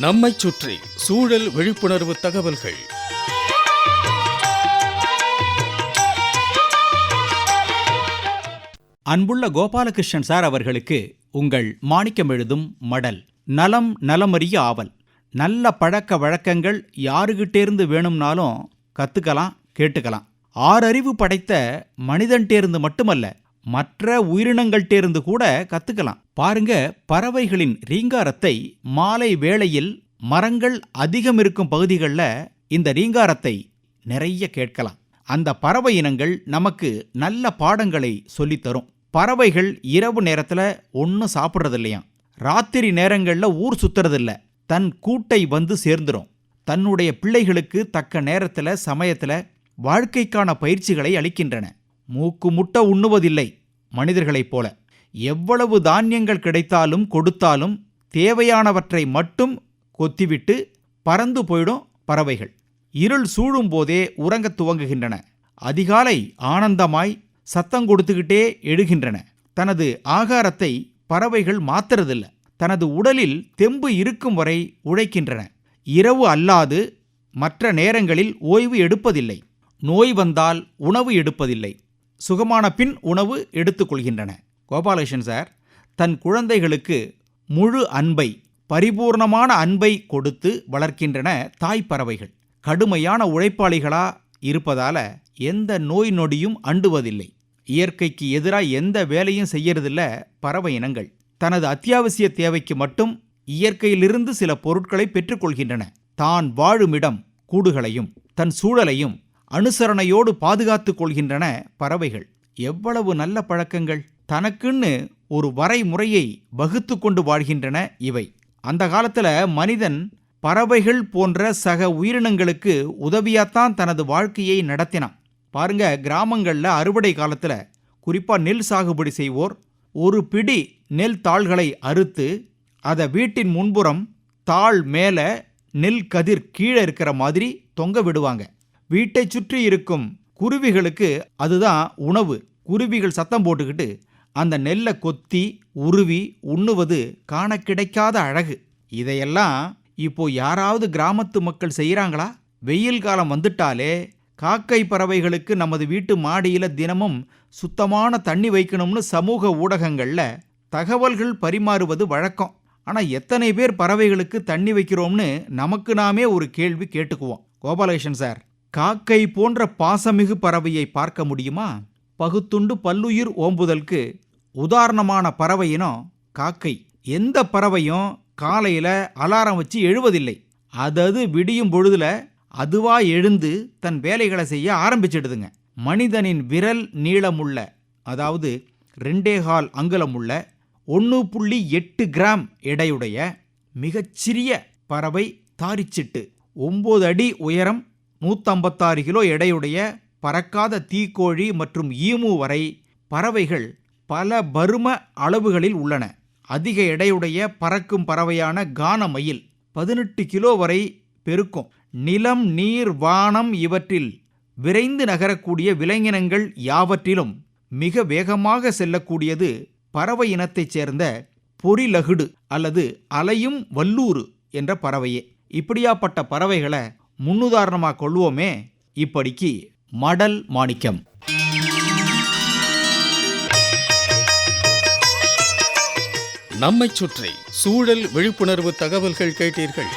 நம்மைச் சுற்றி சூழல் விழிப்புணர்வு தகவல்கள். அன்புள்ள கோபாலகிருஷ்ணன் சார் அவர்களுக்கு உங்கள் மாணிக்கம் எழுதும் மடல் நலம் நலமறிய ஆவல். நல்ல பழக்க வழக்கங்கள் யாருகிட்டேருந்து வேணும்னாலும் கத்துக்கலாம் கேட்டுக்கலாம். ஆறறிவு படைத்த மனிதன்டேருந்து மட்டுமல்ல மற்ற உயிரினங்கள்டேருந்து கூட கத்துக்கலாம். பாருங்க பறவைகளின் ரீங்காரத்தை மாலை வேளையில் மரங்கள் அதிகம் இருக்கும் பகுதிகளில் இந்த ரீங்காரத்தை நிறைய கேட்கலாம். அந்த பறவை இனங்கள் நமக்கு நல்ல பாடங்களை சொல்லித்தரும். பறவைகள் இரவு நேரத்துல ஒன்றும் சாப்பிட்றது இல்லையாம் ராத்திரி நேரங்கள்ல ஊர் சுத்துறதில்ல. தன் கூட்டை வந்து சேர்ந்துரும். தன்னுடைய பிள்ளைகளுக்கு தக்க நேரத்துல சமயத்துல வாழ்க்கைக்கான பயிற்சிகளை அளிக்கின்றன. மூக்கு முட்ட உண்ணுவதில்லை மனிதர்களைப் போல. எவ்வளவு தானியங்கள் கிடைத்தாலும் கொடுத்தாலும் தேவையானவற்றை மட்டும் கொத்திவிட்டு பறந்து போயிடும் பறவைகள். இருள் சூழும் போதே உறங்கத் துவங்குகின்றன. அதிகாலை ஆனந்தமாய் சத்தம் கொடுத்துக்கிட்டே எழுகின்றன. தனது ஆகாரத்தை பறவைகள் மாத்துறதில்ல. தனது உடலில் தெம்பு இருக்கும் வரை உழைக்கின்றன. இரவு அல்லாது மற்ற நேரங்களில் ஓய்வு எடுப்பதில்லை. நோய் வந்தால் உணவு எடுப்பதில்லை. சுகமான பின் உணவு எடுத்துக்கொள்கின்றன. கோபாலகிருஷ்ணன் சார் தன் குழந்தைகளுக்கு முழு அன்பை பரிபூர்ணமான அன்பை கொடுத்து வளர்க்கின்றன தாய் பறவைகள். கடுமையான உழைப்பாளிகளா இருப்பதால எந்த நோய் நொடியும் அண்டுவதில்லை. இயற்கைக்கு எதிராக எந்த வேலையும் செய்யறதில்ல பறவை இனங்கள். தனது அத்தியாவசிய தேவைக்கு மட்டும் இயற்கையிலிருந்து சில பொருட்களை பெற்றுக்கொள்கின்றன. தான் வாழுமிடம் கூடுகளையும் தன் சூழலையும் அனுசரணையோடு பாதுகாத்து கொள்கின்றன பறவைகள். எவ்வளவு நல்ல பழக்கங்கள். தனக்குன்னு ஒரு வரைமுறையை வகுத்து கொண்டு வாழ்கின்றன இவை. அந்த காலத்துல மனிதன் பறவைகள் போன்ற சக உயிரினங்களுக்கு உதவியாத்தான் தனது வாழ்க்கையை நடத்தினான். பாருங்க கிராமங்கள்ல அறுவடை காலத்துல குறிப்பா நெல் சாகுபடி செய்வோர். ஒரு பிடி நெல் தாள்களை அறுத்து அதை வீட்டின் முன்புறம் தாள் மேல நெல் கதிர் கீழே இருக்கிற மாதிரி தொங்க விடுவாங்க. வீட்டை சுற்றி இருக்கும் குருவிகளுக்கு அதுதான் உணவு. குருவிகள் சத்தம் போட்டுக்கிட்டு அந்த நெல்லை கொத்தி உருவி உண்ணுவது காண கிடைக்காத அழகு. இதையெல்லாம் இப்போ யாராவது கிராமத்து மக்கள் செய்கிறாங்களா வெயில் காலம் வந்துட்டாலே காக்கை பறவைகளுக்கு நமது வீட்டு மாடியில தினமும் சுத்தமான தண்ணி வைக்கணும்னு சமூக ஊடகங்கள்ல தகவல்கள் பரிமாறுவது வழக்கம். ஆனா எத்தனை பேர் பறவைகளுக்கு தண்ணி வைக்கிறோம்னு நமக்கு நாமே ஒரு கேள்வி கேட்டுக்குவோம். கோபாலகிருஷ்ணன் சார். காக்கை போன்ற பாசமிகு பறவையை பார்க்க முடியுமா? பகுத்துண்டு பல்லுயிர் ஓம்புதலுக்கு உதாரணமான பறவையினம் காக்கை. எந்த பறவையும் காலையில் அலாரம் வச்சு எழுவதில்லை. அதது விடியும் பொழுதுல அதுவா எழுந்து தன் வேலைகளை செய்ய ஆரம்பிச்சிடுதுங்க. மனிதனின் விரல் நீளமுள்ள அதாவது ரெண்டேகால் அங்குலமுள்ள ஒன்று புள்ளி எட்டு கிராம் எடையுடைய மிகச்சிறிய பறவை தாரிச்சிட்டு ஒம்பது அடி உயரம் நூற்றம்பத்தாறு கிலோ எடையுடைய பறக்காத தீக்கோழி மற்றும் ஈமு வரை பறவைகள் பல பரும அளவுகளில் உள்ளன. அதிக எடையுடைய பறக்கும் பறவையான கான மயில் பதினெட்டு கிலோ வரை பெருக்கும். நிலம் நீர் வானம் இவற்றில் விரைந்து நகரக்கூடிய விலங்கினங்கள் யாவற்றிலும் மிக வேகமாக செல்லக்கூடியது பறவை இனத்தைச் சேர்ந்த பொறிலகுடு அல்லது அலையும் வல்லூறு என்ற பறவையே. இப்படியாப்பட்ட பறவைகளை முன்னுதாரணமாக கொள்வோமே. இப்படிக்கு மடல் மாணிக்கம். நம்மை சுற்றி சூழல் விழிப்புணர்வு தகவல்கள் கேட்டீர்கள்.